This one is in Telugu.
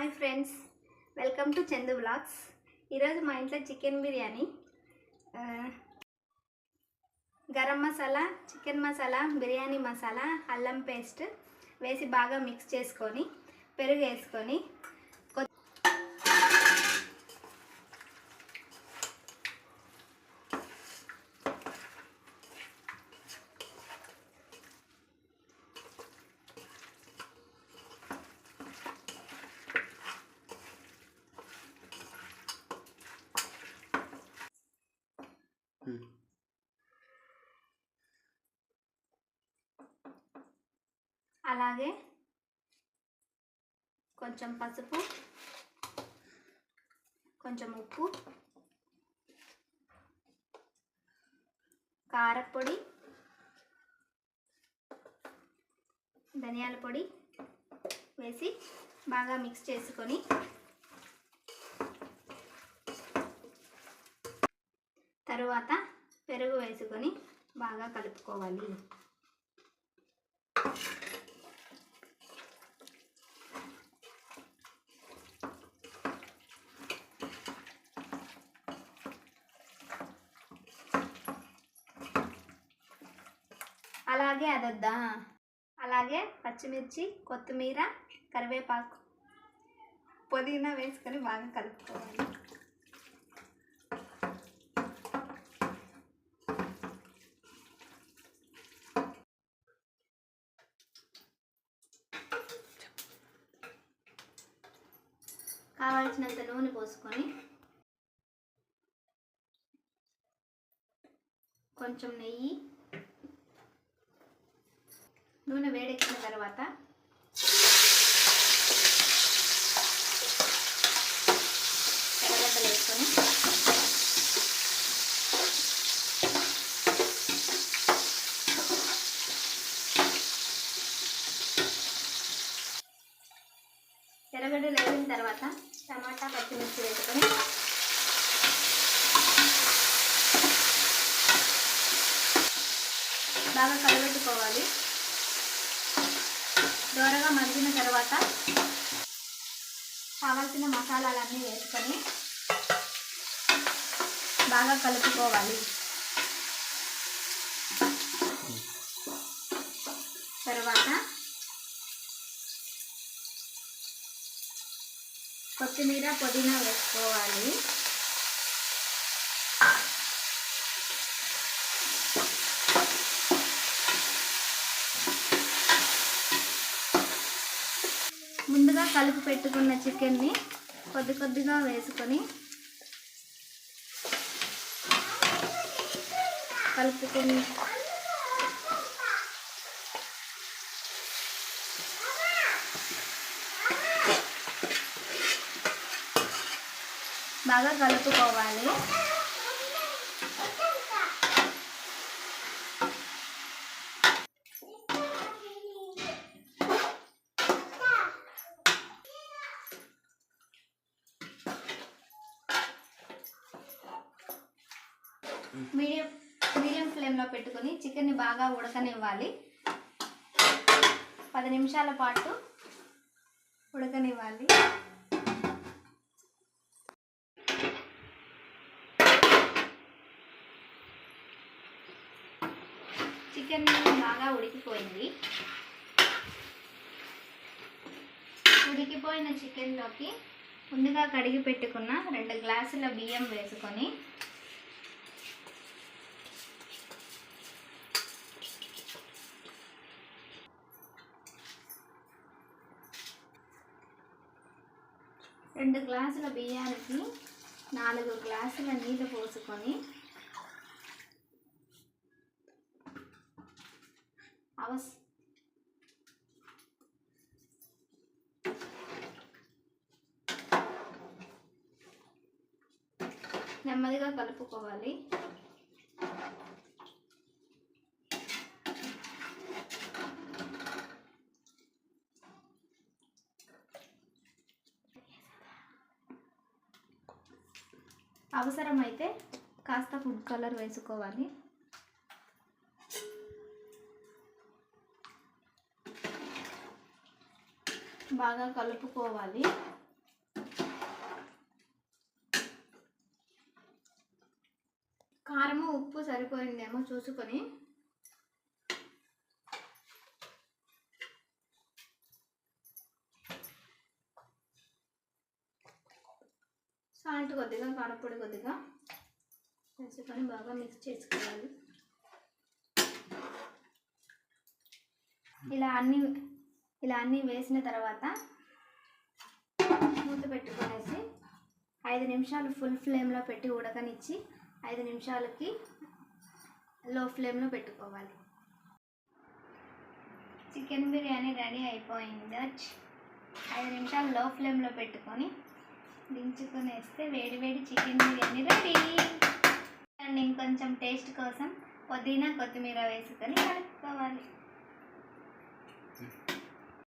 Hi friends welcome to Chandu blogs ఈరోజు మా ఇంట్లో చికెన్ బిర్యానీ. గరం మసాలా చికెన్ మసాలా బిర్యానీ మసాలా అల్లం పేస్ట్ వేసి బాగా మిక్స్ చేసుకొని పెరుగు వేసుకొని అలాగే కొంచెం పసుపు కొంచెం ఉప్పు కారపొడి ధనియాల పొడి వేసి బాగా మిక్స్ చేసుకొని తర్వాత పెరుగు వేసుకొని బాగా కలుపుకోవాలి. అలాగే అదొద్దా? అలాగే పచ్చిమిర్చి కొత్తిమీర కరివేపాకు పుదీనా వేసుకొని బాగా కలుపుకోవాలి. కావాల్సినంత నూనె పోసుకొని కొంచెం నెయ్యి నూనె వేడెక్కిన తర్వాత ఎర్రగడ్డలు వేసుకొని ఎర్రగడ్డలు వేసిన తర్వాత టమాటా పచ్చిమిర్చి వేసుకొని బాగా కలబెట్టుకోవాలి. దోరగా మరిగిన తర్వాత కావాల్సిన మసాలాలన్నీ వేసుకొని బాగా కలుపుకోవాలి. తర్వాత కొత్తిమీర పుదీనా వేసుకోవాలి. ముందుగా కలిపి పెట్టుకున్న చికెన్ని కొద్ది కొద్దిగా వేసుకొని కలుపుకొని బాగా కలుపుకోవాలి. మీడియం మీడియం ఫ్లేమ్లో పెట్టుకొని చికెన్ని బాగా ఉడకనివ్వాలి. పది నిమిషాల పాటు ఉడకనివ్వాలి చికెన్ బాగా ఉడికిపోయింది. ఉడికిపోయిన చికెన్లోకి ముందుగా కడిగి పెట్టుకున్న రెండు గ్లాసుల బియ్యం వేసుకొని రెండు గ్లాసుల బియ్యానికి నాలుగు గ్లాసుల నీళ్ళు పోసుకొని అవస్ నెమ్మదిగా కలుపుకోవాలి. అవసరమైతే కాస్త ఫుడ్ కలర్ వేసుకోవాలి. బాగా కలుపుకోవాలి. కారము ఉప్పు సరిపోయిందేమో చూసుకొని. సాల్ట్ కొద్దిగా కారపొడి కొద్దిగా వేసుకొని బాగా మిక్స్ చేసుకోవాలి. ఇలా అన్ని ఇలా అన్నీ వేసిన తర్వాత మూత పెట్టుకునేసి ఐదు నిమిషాలు ఫుల్ ఫ్లేమ్లో పెట్టి ఉడకనిచ్చి ఐదు నిమిషాలకి లో ఫ్లేమ్లో పెట్టుకోవాలి. చికెన్ బిర్యానీ రెడీ అయిపోయింది? ఐదు నిమిషాలు లో ఫ్లేమ్లో పెట్టుకొని దించుకొని వేస్తే వేడి వేడి చికెన్ బిర్యానీ రెడీ అండ్ ఇంకొంచెం టేస్ట్ కోసం పుదీనా కొత్తిమీర వేసుకొని కలుపుకోవాలి.